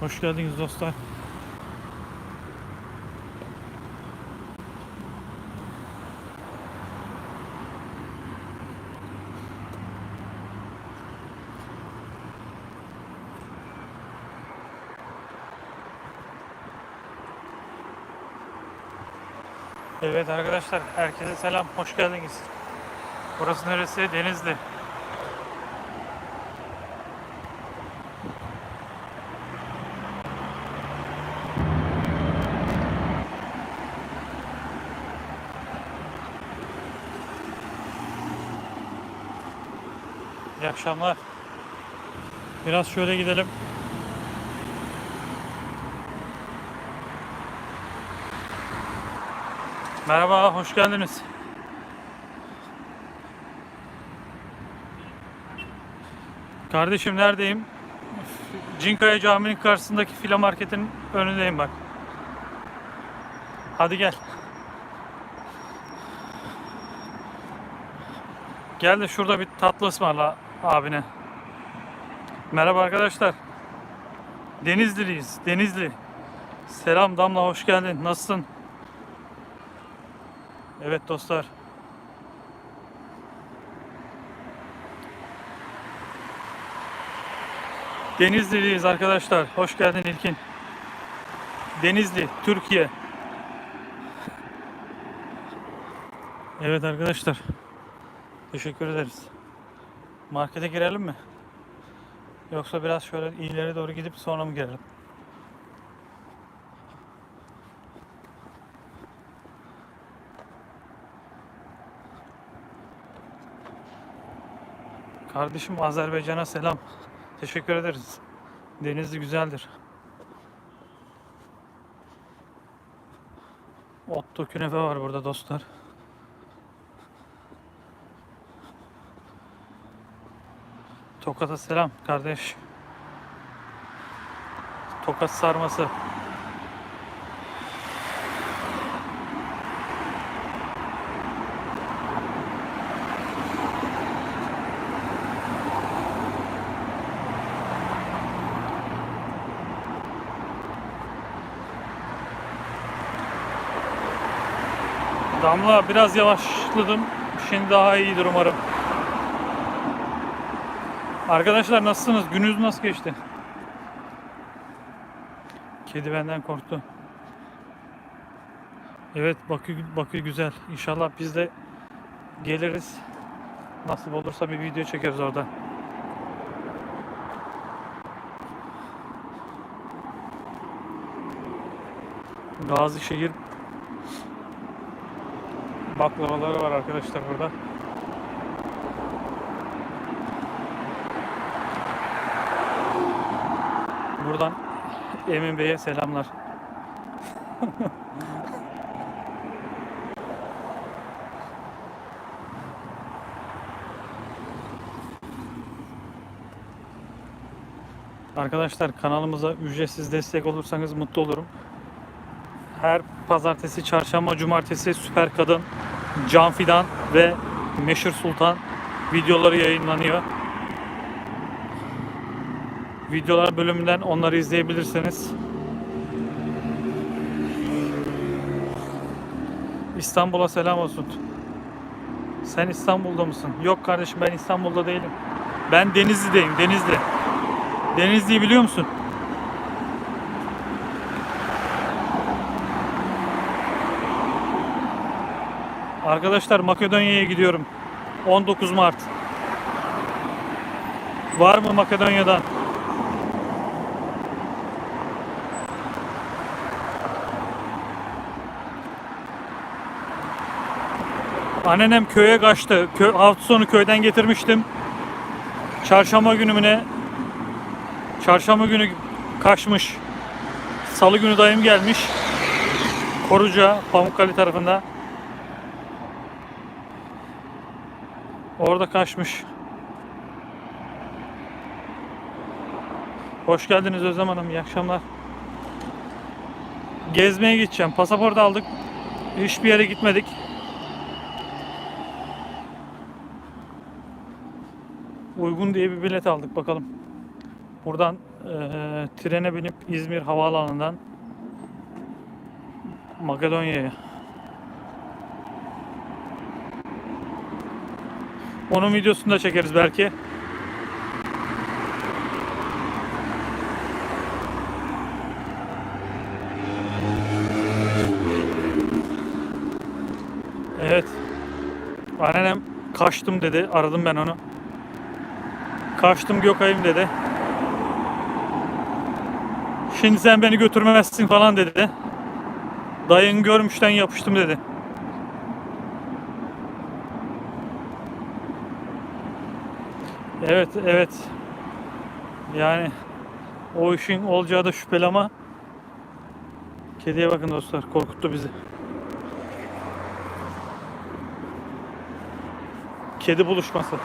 Hoş geldiniz dostlar. Evet arkadaşlar, herkese selam, hoş geldiniz. Burası neresi? Denizli. Akşamlar. Biraz şöyle gidelim. Merhaba, hoş geldiniz. Kardeşim neredeyim? Cinkaya Camii'nin karşısındaki fila marketin önündeyim bak. Hadi gel. Gel de şurada bir tatlı ısmarla abine. Merhaba arkadaşlar. Denizli'liyiz. Denizli. Selam Damla hoş geldin. Nasılsın? Evet dostlar. Denizli'liyiz arkadaşlar. Hoş geldin İlkin. Denizli, Türkiye. Evet arkadaşlar. Teşekkür ederiz. Markete girelim mi? Yoksa biraz şöyle ileri doğru gidip sonra mı girelim? Kardeşim Azerbaycan'a selam. Teşekkür ederiz. Denizli güzeldir. Otto künefe var burada dostlar. Tokat'a selam kardeş. Tokat sarması. Damla biraz yavaşladım. Şimdi daha iyidir umarım. Arkadaşlar nasılsınız? Gününüz nasıl geçti? Kedi benden korktu. Evet Bakü, Bakü güzel. İnşallah biz de geliriz. Nasip olursa bir video çekeriz orada. Gazişehir baklavaları var arkadaşlar burada. Buradan Emin Bey'e selamlar. Arkadaşlar kanalımıza ücretsiz destek olursanız mutlu olurum. Her pazartesi, çarşamba, cumartesi Süper Kadın, Can Fidan ve Meşhur Sultan videoları yayınlanıyor. Videolar bölümünden onları izleyebilirsiniz. İstanbul'a selam olsun. Sen İstanbul'da mısın? Yok kardeşim ben İstanbul'da değilim. Ben Denizli'deyim, Denizli. Denizli'yi biliyor musun? Arkadaşlar Makedonya'ya gidiyorum. 19 Mart. Var mı Makedonya'dan? Annenem köye kaçtı. Kö hafta sonu köyden getirmiştim. Çarşamba günü mü ne? Çarşamba günü kaçmış. Salı günü dayım gelmiş. Koruca, Pamukkale tarafında. Orada kaçmış. Hoş geldiniz Özlem Hanım. İyi akşamlar. Gezmeye gideceğim. Pasaport aldık. Hiçbir yere gitmedik. Uygun diye bir bilet aldık bakalım. Buradan eee, trene binip İzmir Havaalanı'ndan Makedonya'ya. Onun videosunu da çekeriz belki. Evet. Anneannem kaçtım dedi. Aradım ben onu. Kaçtım Gökay'ım dedi. Şimdi sen beni götürmezsin falan dedi. Dayın görmüşten yapıştım dedi. Evet, evet. Yani o işin olacağı da şüpheli ama kediye bakın dostlar korkuttu bizi. Kedi buluşması.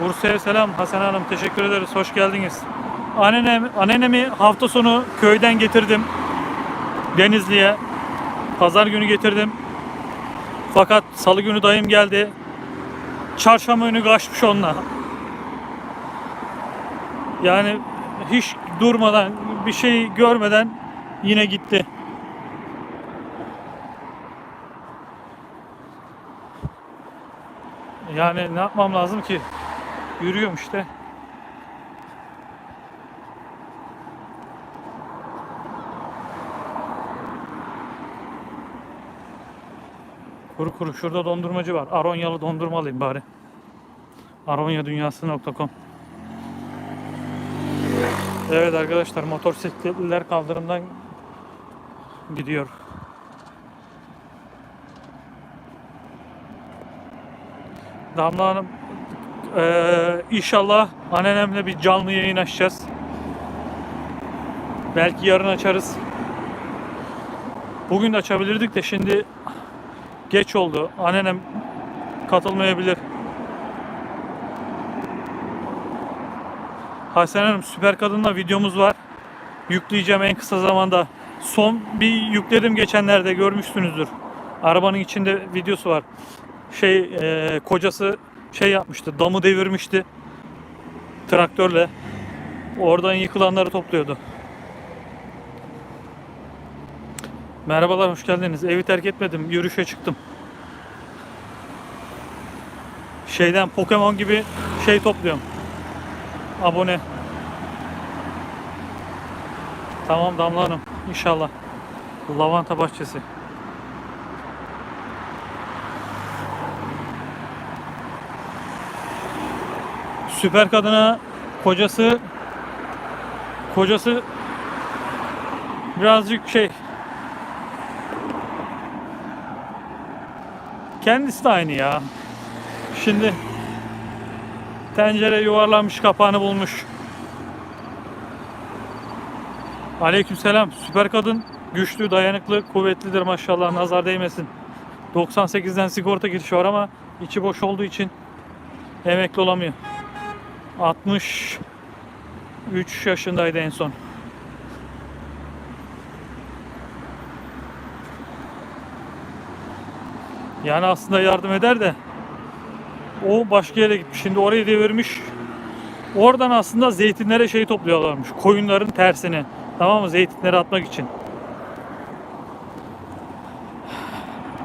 Bursa'ya selam Hasan Hanım teşekkür ederiz hoş geldiniz. Annenem, annenemi hafta sonu köyden getirdim. Denizli'ye. Pazar günü getirdim. Fakat salı günü dayım geldi. Çarşamba günü kaçmış onunla. Yani hiç durmadan bir şey görmeden yine gitti. Yani ne yapmam lazım ki? Yürüyorum işte. Kuru kuru şurada dondurmacı var. Aronyalı dondurma alayım bari. Aronyadunyası.com Evet arkadaşlar motosikletliler kaldırımdan gidiyor. Damla Hanım eee, inşallah anneannemle bir canlı yayın açacağız. Belki yarın açarız. Bugün de açabilirdik de şimdi geç oldu. Anneannem katılmayabilir. Hasan Hanım süper kadınla videomuz var. Yükleyeceğim en kısa zamanda. Son bir yükledim geçenlerde görmüşsünüzdür. Arabanın içinde videosu var. Şey e, kocası şey yapmıştı. Damı devirmişti. Traktörle. Oradan yıkılanları topluyordu. Merhabalar hoş geldiniz. Evi terk etmedim. Yürüyüşe çıktım. Şeyden Pokemon gibi şey topluyorum. Abone. Tamam Damla Hanım. İnşallah. Lavanta bahçesi. Süper kadına kocası kocası birazcık şey kendisi de aynı ya. Şimdi tencere yuvarlanmış kapağını bulmuş. Aleykümselam. Süper kadın güçlü, dayanıklı, kuvvetlidir maşallah. Nazar değmesin. 98'den sigorta girişi var ama içi boş olduğu için emekli olamıyor. 63 yaşındaydı en son. Yani aslında yardım eder de o başka yere gitmiş. Şimdi orayı devirmiş. Oradan aslında zeytinlere şey topluyorlarmış. Koyunların tersini. Tamam mı? Zeytinleri atmak için.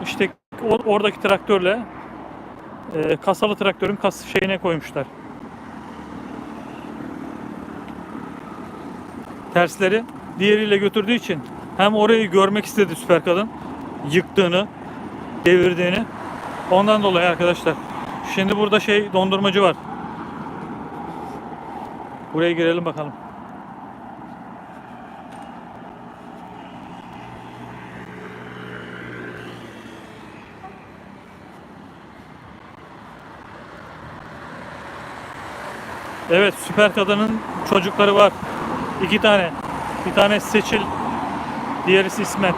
İşte oradaki traktörle e, kasalı traktörün kas şeyine koymuşlar. Tersleri diğeriyle götürdüğü için hem orayı görmek istedi süper kadın yıktığını, devirdiğini. Ondan dolayı arkadaşlar. Şimdi burada şey dondurmacı var. Buraya girelim bakalım. Evet süper kadının çocukları var. İki tane. Bir tane Seçil. Diğerisi İsmet.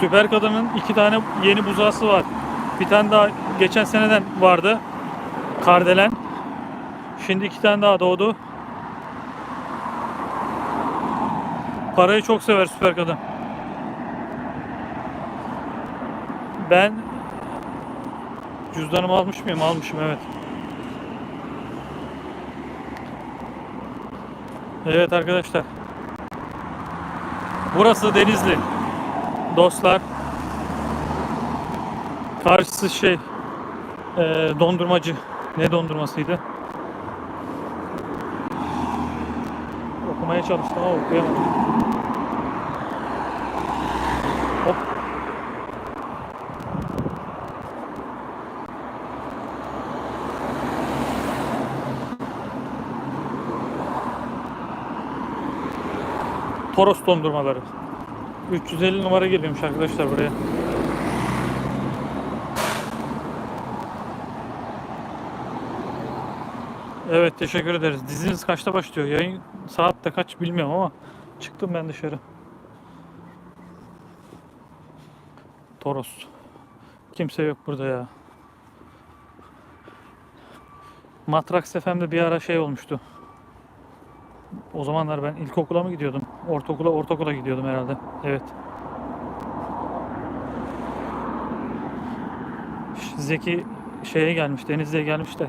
Süper Kadın'ın iki tane yeni buzağısı var. Bir tane daha geçen seneden vardı. Kardelen. Şimdi iki tane daha doğdu. Parayı çok sever süper kadın. Ben cüzdanımı almış mıyım? Almışım evet. Evet arkadaşlar. Burası Denizli. Dostlar. Karşısı şey eee, dondurmacı. Ne dondurmasıydı? Okumaya çalıştım ama okuyamadım. Toros dondurmaları. 350 numara geliyormuş arkadaşlar buraya. Evet teşekkür ederiz. Diziniz kaçta başlıyor? Yayın saat de kaç bilmiyorum ama çıktım ben dışarı. Toros. Kimse yok burada ya. Matrax FM'de bir ara şey olmuştu. O zamanlar ben ilkokula mı gidiyordum? Ortaokula, ortaokula gidiyordum herhalde. Evet. Zeki şeye gelmiş, Denizli'ye gelmiş de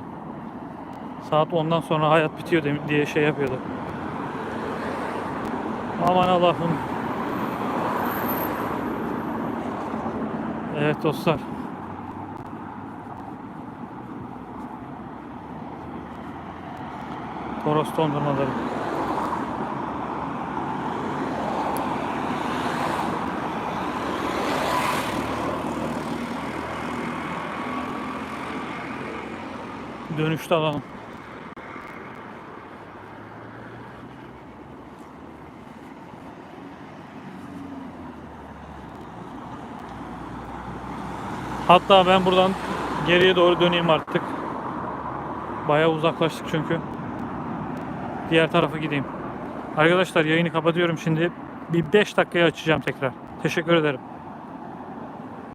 saat 10'dan sonra hayat bitiyor diye şey yapıyordu. Aman Allah'ım. Evet dostlar. Toros dondurmaları. Dönüşte alalım. Hatta ben buradan geriye doğru döneyim artık. Bayağı uzaklaştık çünkü. Diğer tarafa gideyim. Arkadaşlar yayını kapatıyorum şimdi. Bir 5 dakikaya açacağım tekrar. Teşekkür ederim.